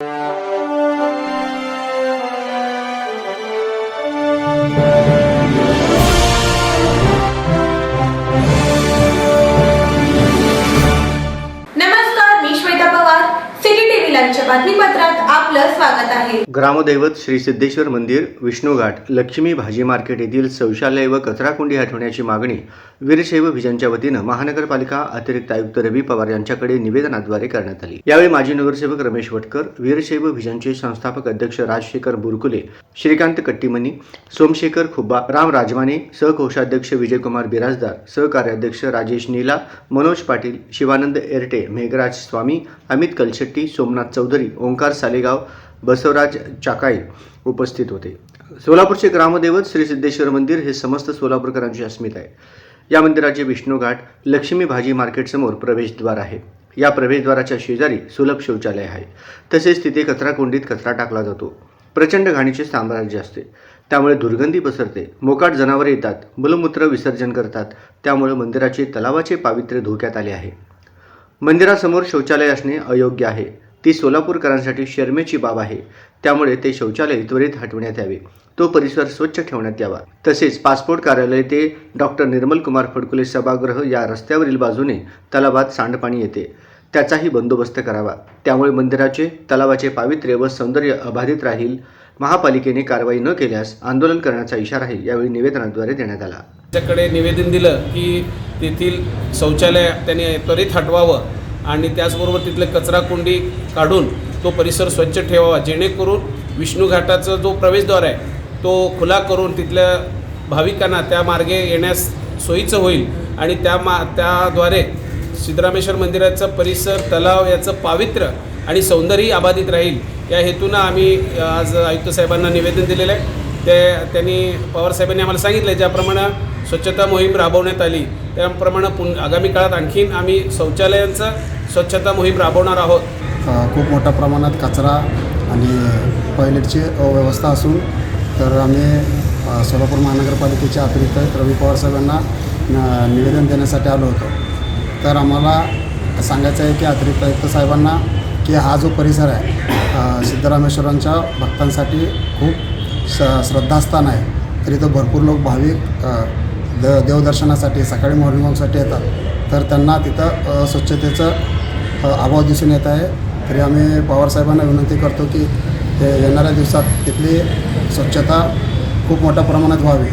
नमस्कार मी Shweta Pawar. City TV लाईव्हच्या बातमीपत्रात आपलं स्वागत आहे. ग्रामदैवत श्री सिद्धेश्वर मंदिर विष्णुघाट लक्ष्मी भाजी मार्केट येथील शौचालय व कचराकुंडी हटवण्याची मागणी वीरशैव भिजनच्या वतीनं महानगरपालिका अतिरिक्त आयुक्त रवी पवार यांच्याकडे निवेदनाद्वारे करण्यात आली. यावेळी माजी नगरसेवक रमेश वटकर वीरशैव भिजनचे संस्थापक अध्यक्ष राजशेखर बुरकुले श्रीकांत कट्टीमनी सोमशेखर खुब्बा राम राजमाने सहकोषाध्यक्ष विजयकुमार बिराजदार सहकार्याध्यक्ष राजेश नीला मनोज पाटील शिवानंद एरटे मेघराज स्वामी अमित कलशेट्टी सोमनाथ चौधरी ओंकार सालेगाव बसवराज चाकाई उपस्थित होते. सोलापूरचे ग्रामदैवत श्री सिद्धेश्वर मंदिर हे समस्त सोलापूरकरांची अस्मिता आहे. या मंदिराचे विष्णुघाट लक्ष्मी भाजी मार्केटसमोर प्रवेशद्वार आहे. या प्रवेशद्वाराच्या शेजारी सुलभ शौचालय आहे. तसेच तिथे कचराकुंडीत कचरा टाकला जातो. प्रचंड घाणीचे साम्राज्य असते. त्यामुळे दुर्गंधी पसरते. मोकाट जनावरे येतात. मलमूत्र विसर्जन करतात. त्यामुळे मंदिराचे तलावाचे पावित्र्य धोक्यात आले आहे. मंदिरासमोर शौचालय असणे अयोग्य आहे. ती सोलापूरकरांसाठी शर्मेची बाब आहे. त्यामुळे ते शौचालय त्वरित हटवण्यात यावे. तो परिसर स्वच्छ ठेवण्यात यावा. तसेच पासपोर्ट कार्यालय ते डॉक्टर निर्मल कुमार फडकुले सभागृह या रस्त्यावरील बाजूने तलावात सांडपाणी येते. त्याचाही बंदोबस्त करावा. त्यामुळे मंदिराचे तलावाचे पावित्र्य व सौंदर्य अबाधित राहील. महापालिकेने कारवाई न केल्यास आंदोलन करण्याचा इशाराही यावेळी निवेदनाद्वारे देण्यात आला. त्याच्याकडे निवेदन दिलं की तेथील शौचालय त्याने त्वरित हटवावं. आणि त्याचबरोबर तिथले कचराकुंडी काढून तो परिसर स्वच्छ ठेवावा जेणेकरून विष्णू घाटाचा जो प्रवेशद्वार आहे तो खुला करून तिथल्या भाविकांना त्या मार्गे येण्यास सोयीचं होईल. आणि त्या मा त्याद्वारे सिद्धरामेश्वर मंदिराचा परिसर तलाव याचं पावित्र्य आणि सौंदर्यही अबाधित राहील. या हेतूनं आम्ही आज आयुक्त साहेबांना निवेदन दिलेलं आहे. ते त्यांनी पवारसाहेबांनी आम्हाला सांगितलं ज्याप्रमाणे स्वच्छता मोहीम राबवण्यात आली त्याप्रमाणे पुन आगामी काळात आणखीन आम्ही शौचालयांचं स्वच्छता मोहीम राबवणार आहोत. खूप मोठ्या प्रमाणात कचरा आणि टॉयलेटची अव्यवस्था असून तर आम्ही सोलापूर महानगरपालिकेच्या अतिरिक्त रवी पवार साहेबांना न- निवेदन देण्यासाठी आलो होतो. तर आम्हाला सांगायचं आहे की अतिरिक्त आयुक्त साहेबांना की हा जो परिसर आहे सिद्धरामेश्वरांच्या भक्तांसाठी खूप स श्रद्धास्थान आहे. तर इथं भरपूर लोक भाविक द देवदर्शनासाठी सकाळी मॉर्निंग वॉकसाठी येतात. तर त्यांना तिथं स्वच्छतेचं अभाव दिसून येत आहे. तरी आम्ही पवारसाहेबांना विनंती करतो की ते येणाऱ्या दिवसात तिथली स्वच्छता खूप मोठ्या प्रमाणात व्हावी.